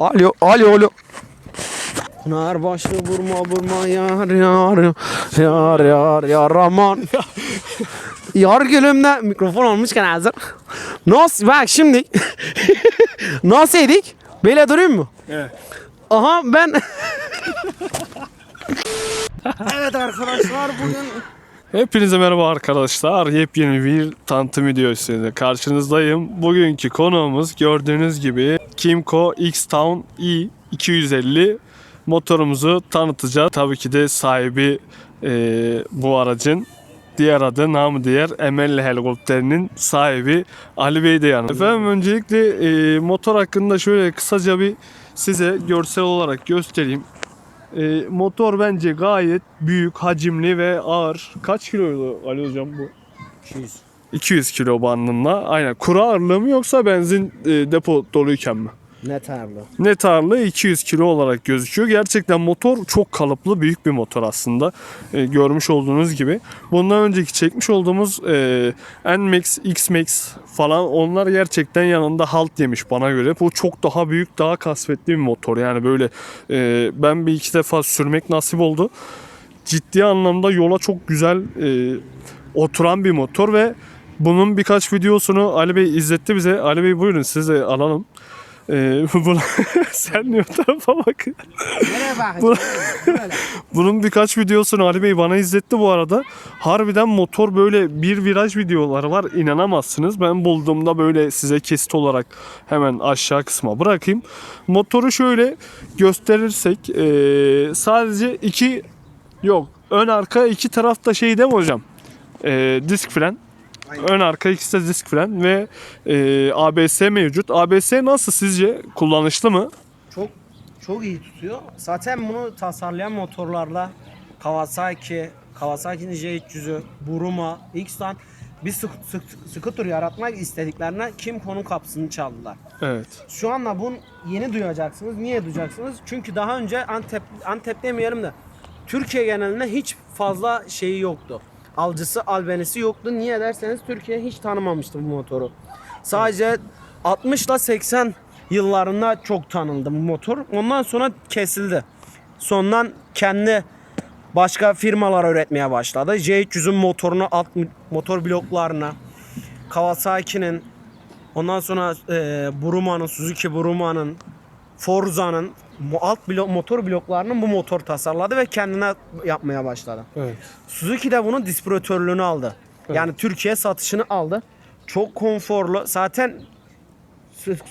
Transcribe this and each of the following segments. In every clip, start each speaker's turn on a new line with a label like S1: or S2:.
S1: Alo, alo, alo. Pınar başı vurma vurma yar yar yar yar yar aman. yar gülümde mikrofon olmuşken hazır. Nasıl bak şimdi nasıl edik? Böyle durayım mı?
S2: Evet.
S1: Aha ben Evet arkadaşlar bugün
S2: Hepinize merhaba arkadaşlar. Yepyeni bir tanıtım videosuyla karşınızdayım. Bugünkü konuğumuz gördüğünüz gibi Kimco X-Town i250 motorumuzu tanıtacağız. Tabii ki de sahibi e, bu aracın diğer adı namı diğer Emelli helikopterinin sahibi Ali Bey de yanımda. Efendim öncelikle e, motor hakkında şöyle kısaca bir size görsel olarak göstereyim. E, motor bence gayet büyük, hacimli ve ağır. Kaç kiloydu Ali hocam bu?
S1: 200.
S2: 200 kilo bandında. Aynen. Kuru ağırlığı mı yoksa benzin e, depo doluyken mi?
S1: Net ağırlığı.
S2: Net ağırlığı 200 kilo olarak gözüküyor. Gerçekten motor çok kalıplı büyük bir motor aslında. E, görmüş olduğunuz gibi. Bundan önceki çekmiş olduğumuz e, N-Max, X-Max falan onlar gerçekten yanında halt yemiş bana göre. Bu çok daha büyük, daha kasvetli bir motor. Yani böyle e, ben bir iki defa sürmek nasip oldu. Ciddi anlamda yola çok güzel e, oturan bir motor ve bunun birkaç videosunu Ali Bey izletti bize. Ali Bey buyurun siz de alalım. Ee, sen niye o tarafa bak.
S1: Nereye
S2: Bunun birkaç videosunu Ali Bey bana izletti bu arada. Harbiden motor böyle bir viraj videoları var. inanamazsınız. Ben bulduğumda böyle size kesit olarak hemen aşağı kısma bırakayım. Motoru şöyle gösterirsek ee, sadece iki yok ön arka iki tarafta şey değil mi hocam? Ee, disk fren. Ön arka ikisi de disk fren ve ee, ABS mevcut. ABS nasıl sizce? Kullanışlı mı?
S1: Çok çok iyi tutuyor. Zaten bunu tasarlayan motorlarla Kawasaki, Kawasaki'nin J300'ü, Buruma, X'tan bir sık, sık, scooter yaratmak istediklerine Kimco'nun kapısını çaldılar.
S2: Evet.
S1: Şu anda bunu yeni duyacaksınız. Niye duyacaksınız? Çünkü daha önce Antep Antep demeyelim de Türkiye genelinde hiç fazla şeyi yoktu. Alıcısı, albenisi yoktu. Niye derseniz Türkiye hiç tanımamıştı bu motoru. Sadece 60 ile 80 yıllarında çok tanındı bu motor. Ondan sonra kesildi. Sondan kendi başka firmalar üretmeye başladı. J300'ün motorunu alt motor bloklarına Kawasaki'nin Ondan sonra e, Buruma'nın, Suzuki Buruma'nın, Forza'nın alt blok, motor bloklarının bu motor tasarladı ve kendine yapmaya başladı.
S2: Evet.
S1: Suzuki de bunun distribütörlüğünü aldı. Yani Türkiye satışını aldı. Çok konforlu. Zaten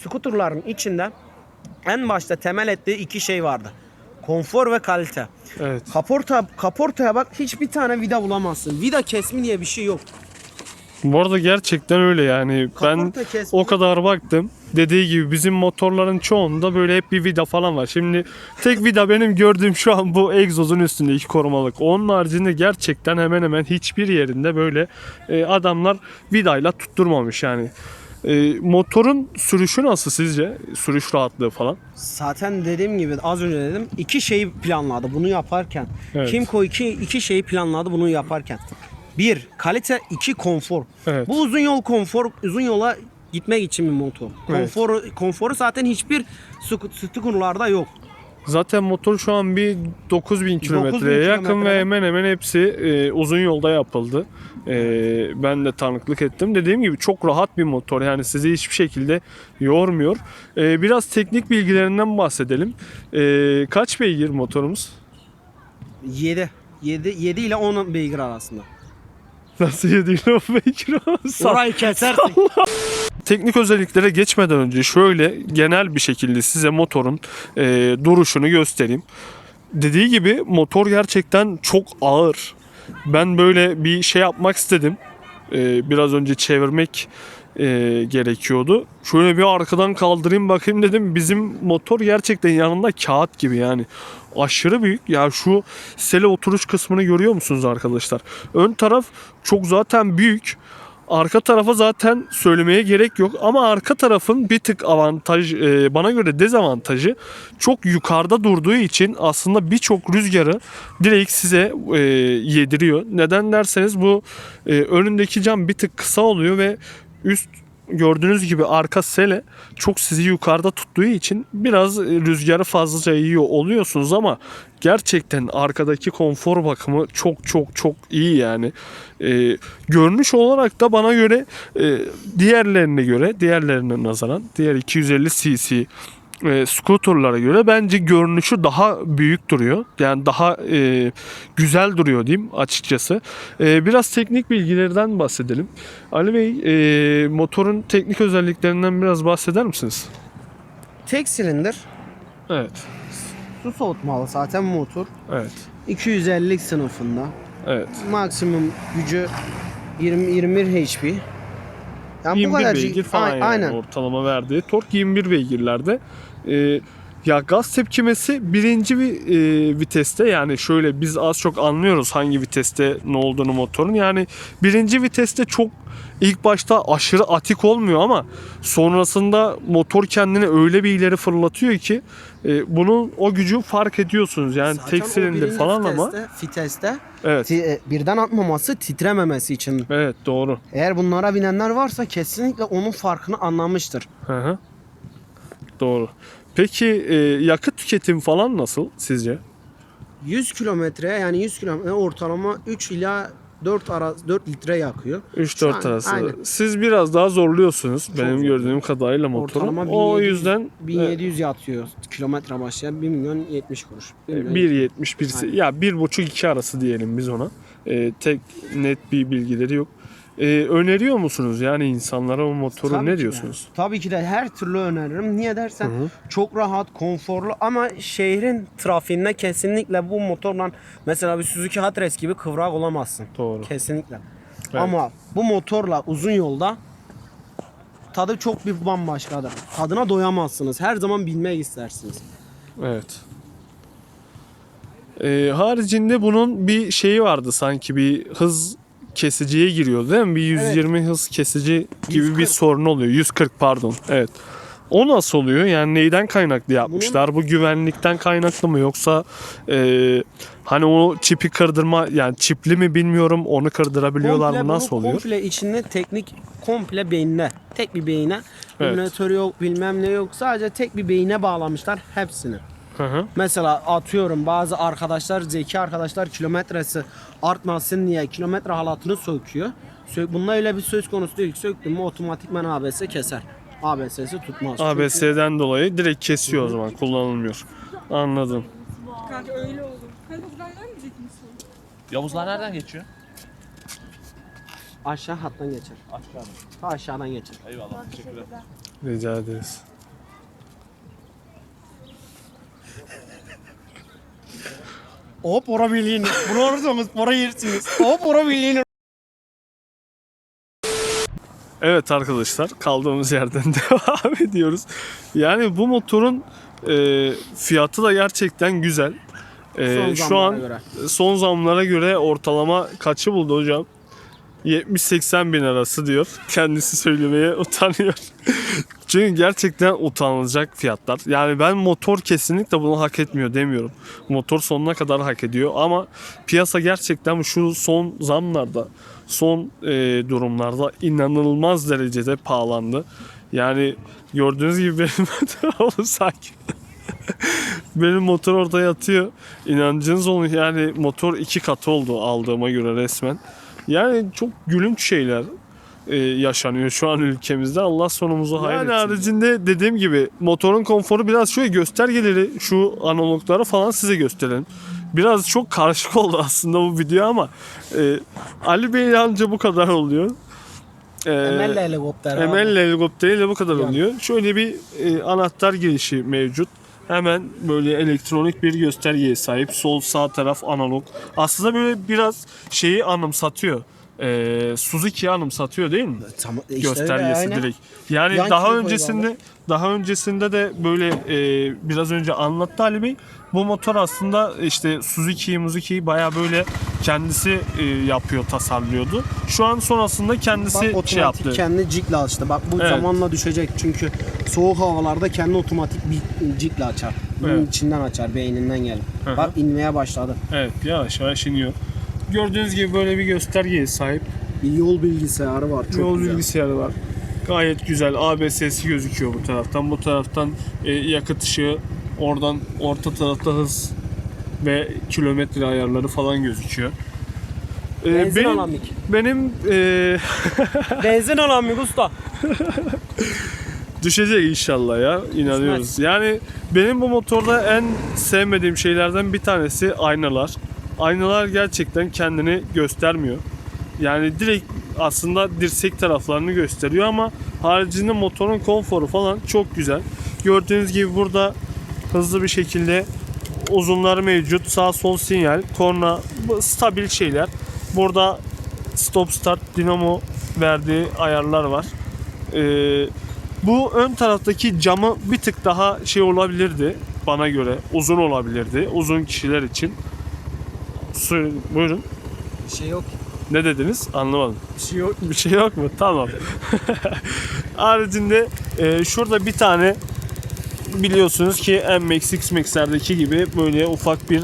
S1: skuterların içinde en başta temel ettiği iki şey vardı. Konfor ve kalite.
S2: Evet.
S1: Kaporta kaportaya bak hiçbir tane vida bulamazsın. Vida kesmi diye bir şey yok.
S2: Bu arada gerçekten öyle yani. Ben
S1: Kaporta kesmi.
S2: o kadar baktım. Dediği gibi bizim motorların çoğunda böyle hep bir vida falan var. Şimdi tek vida benim gördüğüm şu an bu egzozun üstünde iki korumalık. Onun haricinde gerçekten hemen hemen hiçbir yerinde böyle e, adamlar vidayla tutturmamış yani. E, motorun sürüşü nasıl sizce? Sürüş rahatlığı falan.
S1: Zaten dediğim gibi az önce dedim iki şeyi planladı bunu yaparken.
S2: Evet.
S1: Kimco iki, iki şeyi planladı bunu yaparken. Bir, kalite, iki konfor.
S2: Evet.
S1: Bu uzun yol konfor, uzun yola gitmek için bir motor.
S2: Evet.
S1: Konforu, konforu zaten hiçbir skuterlarda yok.
S2: Zaten motor şu an bir 9000 kilometreye yakın ve
S1: kilometre.
S2: hemen hemen hepsi e, uzun yolda yapıldı. E, ben de tanıklık ettim. Dediğim gibi çok rahat bir motor. Yani sizi hiçbir şekilde yormuyor. E, biraz teknik bilgilerinden bahsedelim. E, kaç beygir motorumuz?
S1: 7. 7, 7 ile 10 beygir arasında.
S2: Nasıl 7 ile 10 beygir? Sağ-
S1: Orayı kesersek.
S2: Teknik özelliklere geçmeden önce şöyle genel bir şekilde size motorun e, duruşunu göstereyim. Dediği gibi motor gerçekten çok ağır. Ben böyle bir şey yapmak istedim. E, biraz önce çevirmek e, gerekiyordu. Şöyle bir arkadan kaldırayım bakayım dedim. Bizim motor gerçekten yanında kağıt gibi yani. Aşırı büyük. Ya şu sele oturuş kısmını görüyor musunuz arkadaşlar? Ön taraf çok zaten büyük. Arka tarafa zaten söylemeye gerek yok ama arka tarafın bir tık avantaj e, bana göre dezavantajı çok yukarıda durduğu için aslında birçok rüzgarı direkt size e, yediriyor. Neden derseniz bu e, önündeki cam bir tık kısa oluyor ve üst gördüğünüz gibi arka sele çok sizi yukarıda tuttuğu için biraz rüzgarı fazlaca yiyor oluyorsunuz ama gerçekten arkadaki konfor bakımı çok çok çok iyi yani. Ee, görünüş olarak da bana göre e, diğerlerine göre diğerlerine nazaran diğer 250 cc e, scooterlara göre bence görünüşü daha büyük duruyor. Yani daha e, güzel duruyor diyeyim açıkçası. E, biraz teknik bilgilerden bahsedelim. Ali Bey e, motorun teknik özelliklerinden biraz bahseder misiniz?
S1: Tek silindir.
S2: Evet.
S1: Su soğutmalı zaten motor.
S2: Evet.
S1: 250 sınıfında.
S2: Evet.
S1: Maksimum gücü 20 21 HP. Yani
S2: 21
S1: kadar
S2: beygir falan yani
S1: Aynen.
S2: ortalama verdiği. Tork 21 beygirlerde. E, ya gaz tepkimesi birinci bir e, viteste yani şöyle biz az çok anlıyoruz hangi viteste ne olduğunu motorun. Yani birinci viteste çok ilk başta aşırı atik olmuyor ama sonrasında motor kendini öyle bir ileri fırlatıyor ki e, bunun o gücü fark ediyorsunuz. Yani
S1: Zaten
S2: tek silindir falan ama
S1: viteste, Viteste
S2: evet.
S1: ti- e, birden atmaması titrememesi için.
S2: Evet doğru.
S1: Eğer bunlara binenler varsa kesinlikle onun farkını anlamıştır.
S2: Hı hı. Doğru. Peki e, yakıt tüketim falan nasıl sizce?
S1: 100 kilometreye yani 100 kilometre ortalama 3 ila 4 ara 4 litre yakıyor.
S2: 3-4
S1: Şu an-
S2: arası.
S1: aynen.
S2: Siz biraz daha zorluyorsunuz benim
S1: zorluyorum.
S2: gördüğüm kadarıyla motoru.
S1: Ortalama
S2: O
S1: 1700
S2: yüzden
S1: 1700 yatıyor kilometre başlayan 1 milyon 70 kuruş. 1
S2: e,
S1: milyon
S2: 1.70 bir
S1: Aynen.
S2: ya 1.5-2 arası diyelim biz ona. E, tek net bir bilgileri yok. E, öneriyor musunuz yani insanlara o motoru
S1: Tabii
S2: ne
S1: ki de.
S2: diyorsunuz?
S1: Tabii ki de her türlü öneririm. Niye dersen
S2: Hı hı.
S1: çok rahat, konforlu ama şehrin trafiğinde kesinlikle bu motorla mesela bir Suzuki Hatres gibi kıvrak olamazsın.
S2: Doğru.
S1: Kesinlikle.
S2: Evet.
S1: Ama bu motorla uzun yolda tadı çok bir bambaşkadır. Tadına doyamazsınız. Her zaman bilmek istersiniz.
S2: Evet. E, haricinde bunun bir şeyi vardı sanki bir hız kesiciye giriyor değil mi? Bir 120 hız kesici gibi bir
S1: 140.
S2: sorun oluyor. 140 pardon. Evet. O nasıl oluyor? Yani neyden kaynaklı yapmışlar? Bu güvenlikten kaynaklı mı yoksa e, hani o çipi kırdırma yani çipli mi bilmiyorum onu kırdırabiliyorlar
S1: Komple
S2: mı nasıl oluyor?
S1: Komple içinde teknik komple beynine. Tek bir beyine.
S2: Evet.
S1: Yok bilmem ne yok. Sadece tek bir beyine bağlamışlar hepsini.
S2: Hı hı.
S1: Mesela atıyorum bazı arkadaşlar zeki arkadaşlar kilometresi artmasın diye kilometre halatını söküyor. Sök, bununla öyle bir söz konusu değil. Söktün mü otomatikman ABS keser. ABS'si tutmaz. Çünkü
S2: ABS'den dolayı direkt kesiyor o zaman kullanılmıyor. Anladım.
S3: Kanka öyle olur. Kanka?
S4: Yavuzlar nereden geçiyor?
S1: aşağı hattan geçer.
S4: Aşağıdan.
S1: Aşağıdan geçer.
S4: Eyvallah teşekkürler.
S2: Rica ederiz.
S1: Hop ora bildiğini. Bunu ortamız para yersiniz. Hop ora bildiğini.
S2: Evet arkadaşlar kaldığımız yerden devam ediyoruz. Yani bu motorun e, fiyatı da gerçekten güzel. E, şu an
S1: göre.
S2: son zamlara göre ortalama kaçı buldu hocam? 70-80 bin arası diyor. Kendisi söylemeye utanıyor. Çünkü gerçekten utanılacak fiyatlar. Yani ben motor kesinlikle bunu hak etmiyor demiyorum. Motor sonuna kadar hak ediyor ama piyasa gerçekten şu son zamlarda, son e, durumlarda inanılmaz derecede pahalandı. Yani gördüğünüz gibi benim motor sakin. benim motor orada yatıyor. İnancınız olun yani motor iki katı oldu aldığıma göre resmen. Yani çok gülünç şeyler e, yaşanıyor şu an ülkemizde. Allah sonumuzu hayretsin. Yani haricinde dediğim gibi motorun konforu biraz şöyle göstergeleri şu analogları falan size gösterelim. Biraz çok karışık oldu aslında bu video ama e, Ali Bey anca bu kadar oluyor. E,
S1: Emel'le helikopter. abi.
S2: Emel helikopteriyle bu kadar
S1: Yani.
S2: oluyor. Şöyle bir e, anahtar girişi mevcut. Hemen böyle elektronik bir göstergeye sahip. Sol sağ taraf analog. Aslında böyle biraz şeyi anımsatıyor. E, Suzuki'yi anımsatıyor değil mi?
S1: Tamam, işte öyle,
S2: göstergesi
S1: aynen.
S2: direkt. Yani
S1: Yan
S2: daha öncesinde daha öncesinde de böyle e, biraz önce anlattı Ali Bey. Bu motor aslında işte Suzuki'yi Muzuki'yi baya böyle kendisi e, yapıyor, tasarlıyordu. Şu an sonrasında kendisi
S1: Bak
S2: şey yaptı.
S1: kendi cikle açtı. Bak bu
S2: Evet.
S1: zamanla düşecek çünkü soğuk havalarda kendi otomatik bir cikle açar. Bunun
S2: Evet.
S1: içinden açar, beyninden
S2: hı.
S1: Bak inmeye başladı.
S2: Evet yavaş yavaş iniyor. Gördüğünüz gibi böyle bir göstergeye sahip.
S1: Bir yol bilgisayarı var. Çok
S2: Yol
S1: güzel.
S2: bilgisayarı var. Gayet güzel ABS'si gözüküyor bu taraftan. Bu taraftan e, yakıt ışığı, oradan orta tarafta hız ve kilometre ayarları falan gözüküyor. E,
S1: Benzin
S2: benim,
S1: alan mik.
S2: benim e,
S1: Benzin alan mik usta.
S2: Düşecek inşallah ya. inanıyoruz. Yani benim bu motorda en sevmediğim şeylerden bir tanesi aynalar. Aynalar gerçekten kendini göstermiyor. Yani direkt aslında dirsek taraflarını gösteriyor ama haricinde motorun konforu falan çok güzel. Gördüğünüz gibi burada hızlı bir şekilde uzunları mevcut. Sağ sol sinyal, korna stabil şeyler. Burada stop start dinamo verdiği ayarlar var. Ee, bu ön taraftaki camı bir tık daha şey olabilirdi bana göre. Uzun olabilirdi. Uzun kişiler için. Su- Buyurun.
S1: Bir şey yok.
S2: Ne dediniz? Anlamadım.
S1: Bir şey yok.
S2: Bir şey yok mu? Tamam. Haricinde e, şurada bir tane biliyorsunuz ki MX X-Max'lerdeki gibi böyle ufak bir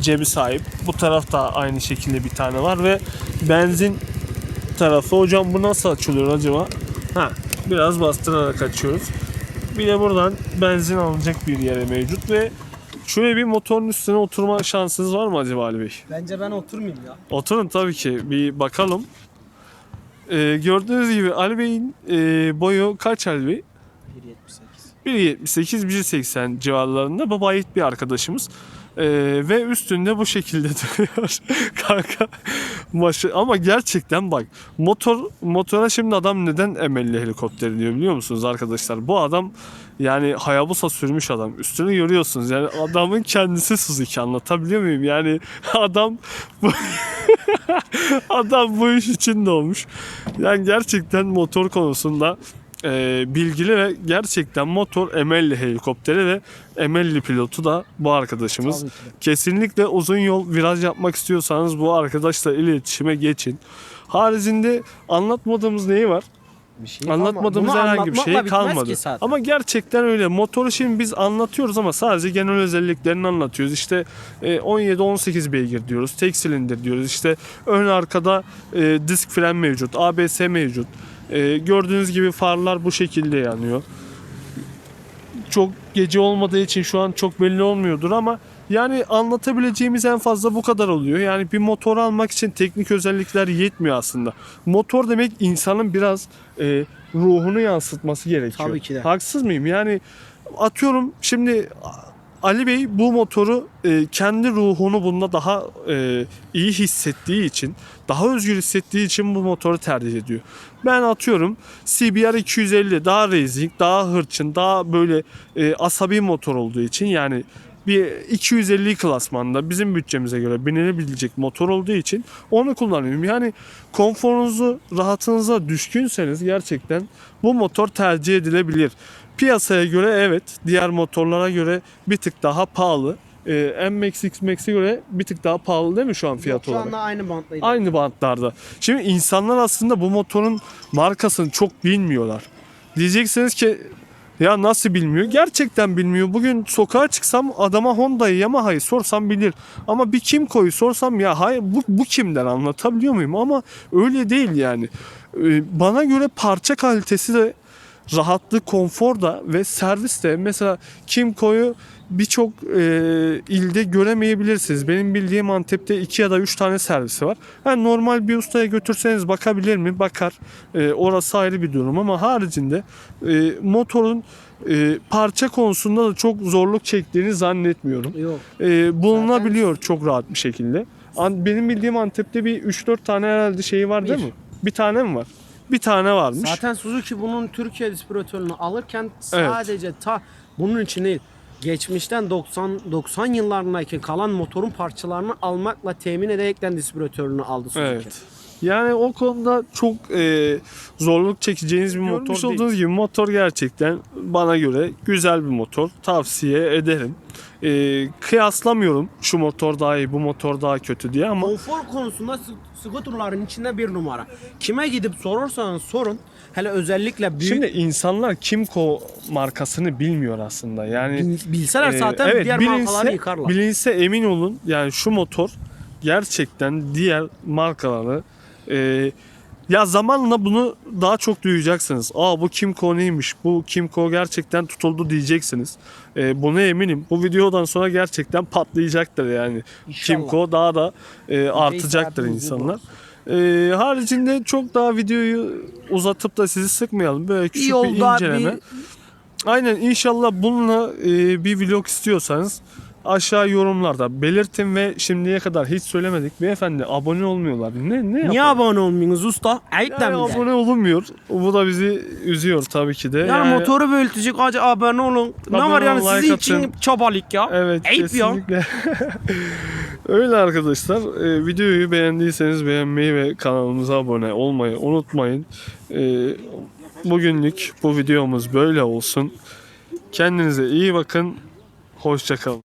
S2: cebi sahip. Bu tarafta aynı şekilde bir tane var ve benzin tarafı. Hocam bu nasıl açılıyor acaba? Ha, biraz bastırarak açıyoruz. Bir de buradan benzin alınacak bir yere mevcut ve şöyle bir motorun üstüne oturma şansınız var mı acaba Ali Bey?
S1: Bence ben oturmayayım ya.
S2: Oturun tabii ki bir bakalım. Ee, gördüğünüz gibi Ali Bey'in e, boyu kaç Ali Bey?
S1: 1.78.
S2: 1.78 1.80 civarlarında baba ait bir arkadaşımız. Ee, ve üstünde bu şekilde duruyor kanka. Maşı, ama gerçekten bak motor motora şimdi adam neden emelli helikopteri diyor biliyor musunuz arkadaşlar? Bu adam yani Hayabusa sürmüş adam. Üstünü görüyorsunuz. Yani adamın kendisi Suzuki anlatabiliyor muyum? Yani adam bu adam bu iş için doğmuş. Yani gerçekten motor konusunda e, bilgili ve gerçekten motor emelli helikopteri ve emelli pilotu da bu arkadaşımız. Kesinlikle uzun yol viraj yapmak istiyorsanız bu arkadaşla iletişime geçin. Haricinde anlatmadığımız neyi var?
S1: Bir şey
S2: Anlatmadığımız herhangi bir şey kalmadı. Ama gerçekten öyle. Motoru şimdi biz anlatıyoruz ama sadece genel özelliklerini anlatıyoruz. İşte e, 17-18 beygir diyoruz. Tek silindir diyoruz. İşte ön arkada e, disk fren mevcut. ABS mevcut. E, gördüğünüz gibi farlar bu şekilde yanıyor. Çok gece olmadığı için şu an çok belli olmuyordur ama yani anlatabileceğimiz en fazla bu kadar oluyor. Yani bir motor almak için teknik özellikler yetmiyor aslında. Motor demek insanın biraz e, ruhunu yansıtması gerekiyor.
S1: Tabii ki de.
S2: Haksız mıyım? Yani atıyorum şimdi Ali Bey bu motoru e, kendi ruhunu bunda daha e, iyi hissettiği için, daha özgür hissettiği için bu motoru tercih ediyor. Ben atıyorum CBR 250 daha racing, daha hırçın, daha böyle e, asabi motor olduğu için yani bir 250 klasmanda bizim bütçemize göre binilebilecek motor olduğu için onu kullanıyorum. Yani konforunuzu, rahatınıza düşkünseniz gerçekten bu motor tercih edilebilir. Piyasaya göre evet, diğer motorlara göre bir tık daha pahalı. Ee, MX X-Max'e göre bir tık daha pahalı değil mi şu an fiyat
S1: Şu
S2: olarak?
S1: anda aynı banttayız.
S2: Aynı bantlarda. Şimdi insanlar aslında bu motorun markasını çok bilmiyorlar. Diyeceksiniz ki ya nasıl bilmiyor? Gerçekten bilmiyor. Bugün sokağa çıksam adama Honda'yı Yamaha'yı sorsam bilir. Ama bir Kimco'yu sorsam ya hayır bu, bu kimden anlatabiliyor muyum? Ama öyle değil yani. Ee, Bana göre parça kalitesi de rahatlık, konfor da ve servis de mesela Kimco'yu birçok e, ilde göremeyebilirsiniz. Benim bildiğim Antep'te 2 ya da 3 tane servisi var. Yani normal bir ustaya götürseniz bakabilir mi? Bakar. E, orası ayrı bir durum ama haricinde e, motorun e, parça konusunda da çok zorluk çektiğini zannetmiyorum.
S1: Yok.
S2: E, bulunabiliyor çok rahat bir şekilde. An- Benim bildiğim Antep'te bir 3-4 tane herhalde şeyi var değil
S1: Bir.
S2: mi? Bir tane mi var? Bir tane varmış.
S1: Zaten Suzuki bunun Türkiye distribütörünü alırken sadece ta bunun için değil. Geçmişten 90 90 yıllarındaki kalan motorun parçalarını almakla temin ederekten distribütörünü aldı Suzuki.
S2: Evet. Yani o konuda çok e, zorluk çekeceğiniz bir motor
S1: Görmüş
S2: değil. olduğunuz gibi motor gerçekten bana göre güzel bir motor. Tavsiye ederim. E, kıyaslamıyorum şu motor daha iyi bu motor daha kötü diye ama
S1: Konfor konusunda skuterların içinde bir numara. Kime gidip sorursanız sorun. Hele özellikle büyük
S2: şimdi insanlar Kimco markasını bilmiyor aslında. Yani
S1: bil- bilseler
S2: e,
S1: zaten
S2: evet,
S1: diğer
S2: bilinse-
S1: markaları yıkarlar.
S2: Bilinse emin olun yani şu motor gerçekten diğer markaları e, Ya zamanla bunu daha çok duyacaksınız. Aa bu Kimco neymiş? Bu Kimco gerçekten tutuldu diyeceksiniz. Ee, buna eminim. Bu videodan sonra gerçekten patlayacaktır yani.
S1: İnşallah.
S2: Kimco daha da e, artacaktır insanlar. Ee, haricinde çok daha videoyu uzatıp da sizi sıkmayalım. Böyle küçük bir
S1: yolda
S2: inceleme.
S1: bir-
S2: Aynen inşallah bununla e, bir vlog istiyorsanız aşağı yorumlarda belirtin ve şimdiye kadar hiç söylemedik. Beyefendi abone olmuyorlar. Ne ne
S1: Niye
S2: yapalım?
S1: abone olmuyorsunuz usta? Ayıp
S2: Yani abone olunmuyor. Bu da bizi üzüyor tabii ki de.
S1: Yani, motoru büyütecek acı abone olun. ne
S2: Abone
S1: var yani
S2: olun,
S1: sizin
S2: like
S1: için
S2: atın.
S1: çabalık ya.
S2: Evet
S1: Ayıp ya.
S2: kesinlikle. Öyle arkadaşlar. Ee, videoyu beğendiyseniz beğenmeyi ve kanalımıza abone olmayı unutmayın. Ee, bugünlük bu videomuz böyle olsun. Kendinize iyi bakın. Hoşçakalın.